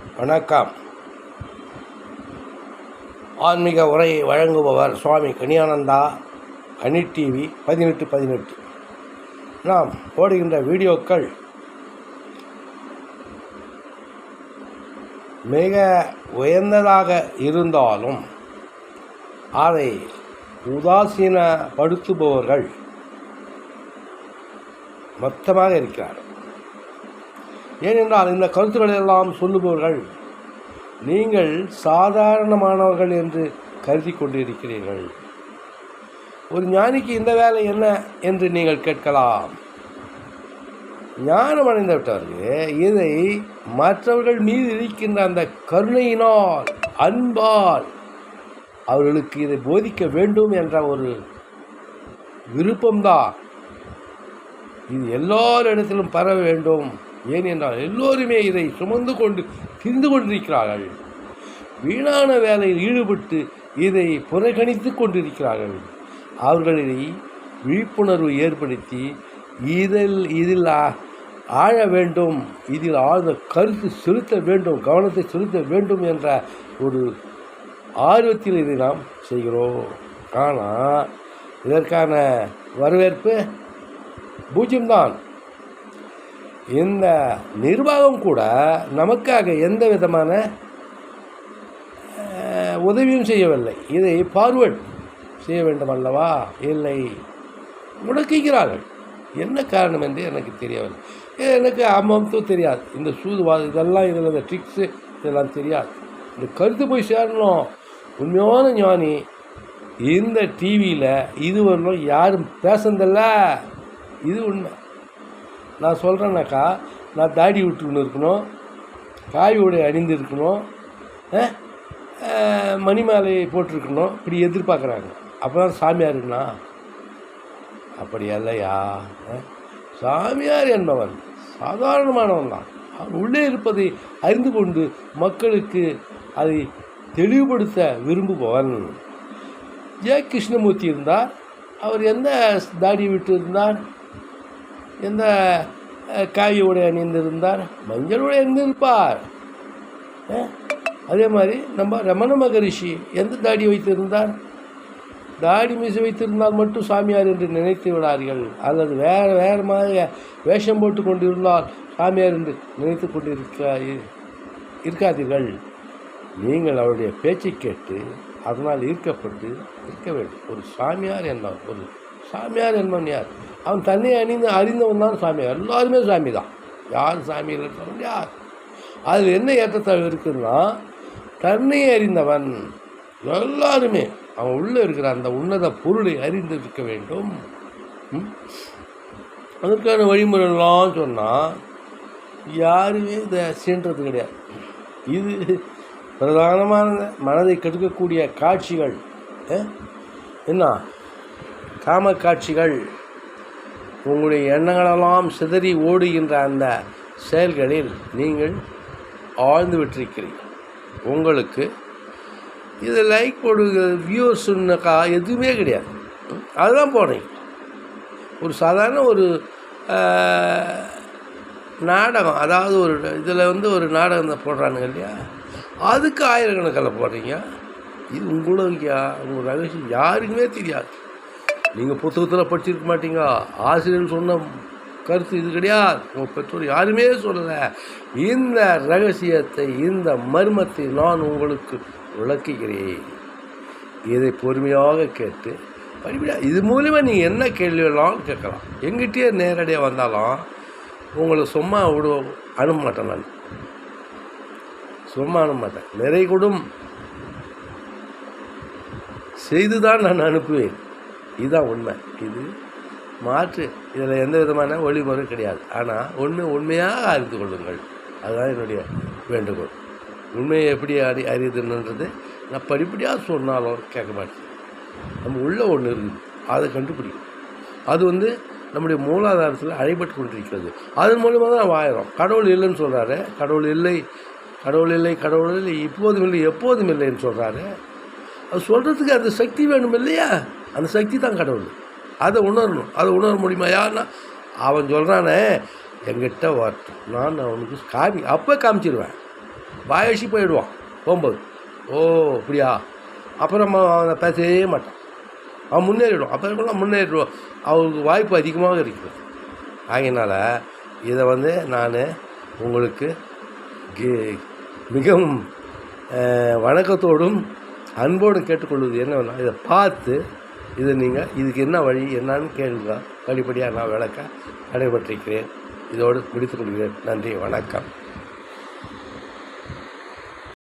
வணக்கம். ஆன்மீக உரையை வழங்குபவர் சுவாமி கனியானந்தா கனி டிவி பதினெட்டு பதினெட்டு. நாம் போடுகின்ற வீடியோக்கள் மிக உயர்ந்ததாக இருந்தாலும் அதை உதாசீனப்படுத்துபவர்கள் மொத்தமாக இருக்கிறார்கள். ஏனென்றால் இந்த கருத்துக்களை எல்லாம் சொல்லுபவர்கள் நீங்கள் சாதாரணமானவர்கள் என்று கருதி கொண்டிருக்கிறீர்கள். ஒரு ஞானிக்கு இந்த வேலை என்ன என்று நீங்கள் கேட்கலாம். ஞானம் அடைந்து விட்டவருக்கு இதை மற்றவர்கள் மீது இருக்கின்ற அந்த கருணையினால் அன்பால் அவர்களுக்கு இதை போதிக்க வேண்டும் என்ற ஒரு விருப்பம்தான். இது எல்லோரிடத்திலும் பரவ வேண்டும். ஏனென்றால் எல்லோருமே இதை சுமந்து கொண்டு திரிந்து கொண்டிருக்கிறார்கள். வீணான வேலையில் ஈடுபட்டு இதை புறக்கணித்து கொண்டிருக்கிறார்கள். அவர்களை விழிப்புணர்வு ஏற்படுத்தி இதில் இதில் ஆழ வேண்டும் இதில் ஆழ்ந்த கருத்து செலுத்த வேண்டும் கவனத்தை செலுத்த வேண்டும் என்ற ஒரு ஆர்வத்தில் இதை நாம் செய்கிறோம். ஆனால் இதற்கான வரவேற்பு பூஜ்ஜியம்தான் இந்த நிர்வாகம் கூட நமக்காக எந்த விதமான உதவியும் செய்யவில்லை. இதை ஃபார்வர்ட் செய்ய வேண்டும் அல்லவா? இல்லை. முடக்குகிறார்கள். என்ன காரணம் என்று எனக்கு தெரியவில்லை. எனக்கு அம்மத்தும் தெரியாது. இந்த சூதுவாது இதெல்லாம் இதில் இந்த ட்ரிக்ஸு இதெல்லாம் தெரியாது. இந்த கருத்து போய் சேரணும். உண்மையான ஞானி இந்த டிவியில் இதுவரையிலும் யாரும் பேசுனதில்ல. இது உண்மை. நான் சொல்கிறேன்னாக்கா நான் தாடி விட்டுக்கின்னு இருக்கணும் காய் உடை அணிந்து இருக்கணும் மணி மாலை போட்டிருக்கணும் இப்படி எதிர்பார்க்குறாங்க. அப்போ தான் சாமியாருங்கண்ணா அப்படி இல்லையா சாமியார் என்பவன் சாதாரணமானவன் தான். அவன் உள்ளே இருப்பதை அறிந்து கொண்டு மக்களுக்கு அதை தெளிவுபடுத்த விரும்புபவன். ஜெய கிருஷ்ணமூர்த்தி இருந்தார். அவர் எந்த தாடி விட்டு இருந்தார்? எந்த அஹ், காவி உடை அணிந்திருந்தார் மஞ்சள் உடை அணிந்திருப்பார் அதே மாதிரி நம்ம ரமண மகரிஷி எந்த தாடி வைத்திருந்தார்? தாடி மீசை வைத்திருந்தால் மட்டும் சாமியார் என்று நினைத்து விடார்கள் அல்லது வேறு வேறு மாதிரி வேஷம் போட்டு கொண்டிருந்தால் சாமியார் என்று நினைத்து கொண்டிருக்க இருக்காதீர்கள். நீங்கள் அவருடைய பேச்சை கேட்டு அதனால் ஈர்க்கப்பட்டு இருக்க வேண்டும். ஒரு சாமியார் என்ன ஒரு சாமியார் என்பவன் யார்? அவன் தன்னை அணிந்து அறிந்தவன் தான் சாமி. எல்லாருமே சாமி தான். யார் சாமி இல்லை யார் அதில் என்ன ஏற்றத்தாழ்வு இருக்குன்னா தன்னை அறிந்தவன் எல்லாருமே அவன் உள்ளே இருக்கிற அந்த உன்னத பொருளை அறிந்திருக்க வேண்டும். அதற்கான வழிமுறைலாம் சொன்னால் யாருமே இதை சீன்றது கிடையாது. இது பிரதானமான மனதை கெடுக்கக்கூடிய காட்சிகள் என்ன? காம காட்சிகள் உங்களுடைய எண்ணங்களெல்லாம் சிதறி ஓடுகின்ற அந்த செயல்களில் நீங்கள் ஆழ்ந்து விட்டிருக்கிறீர்கள். உங்களுக்கு இது லைக் போடுகிற வியூவர்ஸுன்னாக்கா எதுவுமே கிடையாது. அதுதான் போடுறீங்க. ஒரு சாதாரண ஒரு நாடகம் அதாவது ஒரு இதில் வந்து ஒரு நாடகம் தான் போடுறானுங்க இல்லையா? அதுக்கு ஆயிரக்கணக்கில் போடுறீங்க. இது உங்களுக்கு? உங்கள் ரகசியம் யாருக்குமே தெரியாது. நீங்கள் புத்தகத்தில் படிச்சிருக்க மாட்டீங்க. ஆசிரியர் சொன்ன கருத்து இது கிடையாது. உங்கள் பெற்றோர் யாருமே சொல்லலை. இந்த ரகசியத்தை இந்த மர்மத்தை நான் உங்களுக்கு விளக்குகிறேன். இதை பொறுமையாக கேட்டு படிப்படியா இது மூலிமா நீங்கள் என்ன கேள்வி வேணாலும் கேட்கலாம். எங்கிட்டயே நேரடியாக வந்தாலும் உங்களை சும்மா விட அனுப்ப மாட்டேன் நான். சும்மா அனுப்ப மாட்டேன் நிறை கொடும் செய்து தான் நான் அனுப்புவேன். இதுதான் உண்மை. இது மாற்று. இதில் எந்த விதமான ஒளிமுறை கிடையாது. ஆனால் ஒன்று உண்மையாக அறிந்து கொள்ளுங்கள். அதுதான் என்னுடைய வேண்டுகோள். உண்மையை எப்படி அறி அறியுதுன்றது நான் படிப்படியாக சொன்னாலும் கேட்க மாட்டேன். நம்ம உள்ளே ஒன்று இருக்குது அதை கண்டுபிடிக்கும் அது வந்து நம்முடைய மூலாதாரத்தில் அழைபட்டு கொண்டிருக்கிறது. அதன் மூலமாக தான் வாழறோம். கடவுள் இல்லைன்னு சொல்கிறாரு கடவுள் இல்லை. கடவுள் இல்லை கடவுள் இல்லை. இப்போதும் இல்லை எப்போதும் இல்லைன்னு சொல்கிறாரு அது சொல்கிறதுக்கு அந்த சக்தி வேணும் இல்லையா? அந்த சக்தி தான் கடவுள். அதை உணரணும். அதை உணர முடியுமா? யாருன்னா அவன் சொல்கிறானே என்கிட்ட வரட்டும் நான் அவனுக்கு காமி அப்போ காமிச்சிடுவேன் வாயசி போயிடுவான் போகும்போது. ஓ அப்படியா? அப்புறம் அவனை பேசவே மாட்டான். அவன் முன்னேறிடுவான். அப்புறம் முன்னேறிடுவான். அவனுக்கு வாய்ப்பு அதிகமாக இருக்குது. ஆகையினால் இதை வந்து நான் உங்களுக்கு மிகவும் வணக்கத்தோடும் அன்போடும் கேட்டுக்கொள்வது என்னன்னா இதை பார்த்து இதை நீங்கள் இதுக்கு என்ன வழி என்னன்னு கேளுங்க. படிப்படியாக நான் விளக்க நடைபெற்றிருக்கிறேன். இதோடு முடித்துக் கொள்கிறேன். நன்றி வணக்கம்.